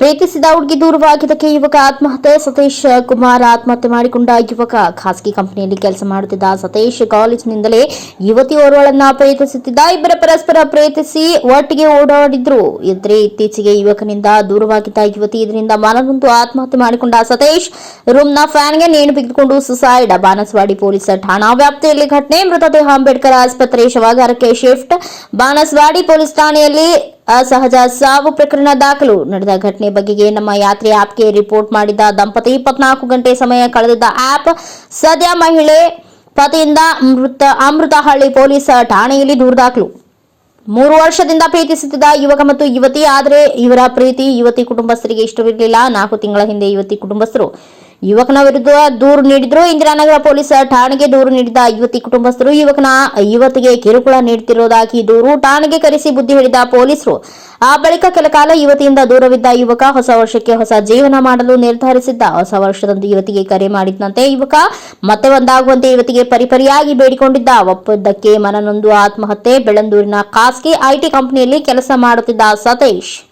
ಪ್ರೀತಿಸಿದ ಹುಡುಗಿ ದೂರವಾಗಿದ್ದಕ್ಕೆ ಯುವಕ ಆತ್ಮಹತ್ಯೆ. ಸತೀಶ್ ಕುಮಾರ್ ಆತ್ಮಹತ್ಯೆ ಮಾಡಿಕೊಂಡ ಯುವಕ ಖಾಸಗಿ ಕಂಪನಿಯಲ್ಲಿ ಕೆಲಸ ಮಾಡುತ್ತಿದ್ದ ಸತೀಶ್ ಕಾಲೇಜಿನಿಂದಲೇ ಯುವತಿ ಓರ್ವಳನ್ನ ಪ್ರೀತಿಸುತ್ತಿದ್ದ. ಇಬ್ಬರ ಪರಸ್ಪರ ಪ್ರೀತಿಸಿ ಒಟ್ಟಿಗೆ ಓಡಾಡಿದ್ರು. ಇದ್ರೆ ಇತ್ತೀಚೆಗೆ ಯುವಕನಿಂದ ದೂರವಾಗಿದ್ದ ಯುವತಿ ಇದರಿಂದ ಮನನೊಂದು ಆತ್ಮಹತ್ಯೆ ಮಾಡಿಕೊಂಡ ಸತೀಶ್. ರೂಮ್ನ ಫ್ಯಾನ್ಗೆ ನೇಣು ಬಿಗಿದುಕೊಂಡು ಸುಸೈಡ್. ಬಾನಸ್ವಾಡಿ ಪೊಲೀಸ್ ಠಾಣಾ ವ್ಯಾಪ್ತಿಯಲ್ಲಿ ಘಟನೆ. ಮೃತದೇಹ ಅಂಬೇಡ್ಕರ್ ಆಸ್ಪತ್ರೆ ಶವಾಗಾರಕ್ಕೆ ಶಿಫ್ಟ್. ಬಾನಸ್ವಾಡಿ ಪೊಲೀಸ್ ಠಾಣೆಯಲ್ಲಿ ಅಸಹಜ ಸಾವು ಪ್ರಕರಣ ದಾಖಲು. ನಡೆದ ಘಟನೆ ಬಗೆಗೆ ನಮ್ಮ ಯಾತ್ರೆ ಆಪ್ಗೆ ರಿಪೋರ್ಟ್ ಮಾಡಿದ ದಂಪತಿ ಇಪ್ಪತ್ನಾಲ್ಕು ಗಂಟೆ ಸಮಯ ಕಳೆದಿದ್ದ ಆಪ್ ಸದ್ಯ ಮಹಿಳೆ ಪತಿಯಿಂದ ಮೃತ ಅಮೃತಹಳ್ಳಿ ಪೊಲೀಸ್ ಠಾಣೆಯಲ್ಲಿ ದೂರು ದಾಖಲು. ಮೂರು ವರ್ಷದಿಂದ ಪ್ರೀತಿಸುತ್ತಿದ್ದ ಯುವಕ ಮತ್ತು ಯುವತಿ, ಆದರೆ ಇವರ ಪ್ರೀತಿ ಯುವತಿ ಕುಟುಂಬಸ್ಥರಿಗೆ ಇಷ್ಟವಿರಲಿಲ್ಲ. ನಾಲ್ಕು ತಿಂಗಳ ಹಿಂದೆ ಯುವತಿ ಕುಟುಂಬಸ್ಥರು ಯುವಕನ ವಿರುದ್ಧ ದೂರು ನೀಡಿದ್ರು. ಇಂದಿರಾನಗರ ಪೊಲೀಸ್ ಠಾಣೆಗೆ ದೂರು ನೀಡಿದ ಯುವತಿ ಕುಟುಂಬಸ್ಥರು. ಯುವಕನ ಯುವತಿಗೆ ಕಿರುಕುಳ ನೀಡುತ್ತಿರುವುದಾಗಿ ದೂರು ಠಾಣೆಗೆ ಕರೆಸಿ ಬುದ್ಧಿ ಹೇಳಿದ ಪೊಲೀಸರು. ಆ ಬಳಿಕ ಕೆಲ ಕಾಲ ಯುವತಿಯಿಂದ ದೂರವಿದ್ದ ಯುವಕ ಹೊಸ ವರ್ಷಕ್ಕೆ ಹೊಸ ಜೀವನ ಮಾಡಲು ನಿರ್ಧರಿಸಿದ್ದ. ಹೊಸ ವರ್ಷದಂದು ಯುವತಿಗೆ ಕರೆ ಮಾಡಿದಂತೆ ಯುವಕ. ಮತ್ತೆ ಒಂದಾಗುವಂತೆ ಯುವತಿಗೆ ಪರಿಪರಿಯಾಗಿ ಬೇಡಿಕೊಂಡಿದ್ದ. ಒಪ್ಪಂದಕ್ಕೆ ಮನನೊಂದು ಆತ್ಮಹತ್ಯೆ. ಬೆಳಂದೂರಿನ ಖಾಸಗಿ ಐಟಿ ಕಂಪನಿಯಲ್ಲಿ ಕೆಲಸ ಮಾಡುತ್ತಿದ್ದ ಸತೀಶ್.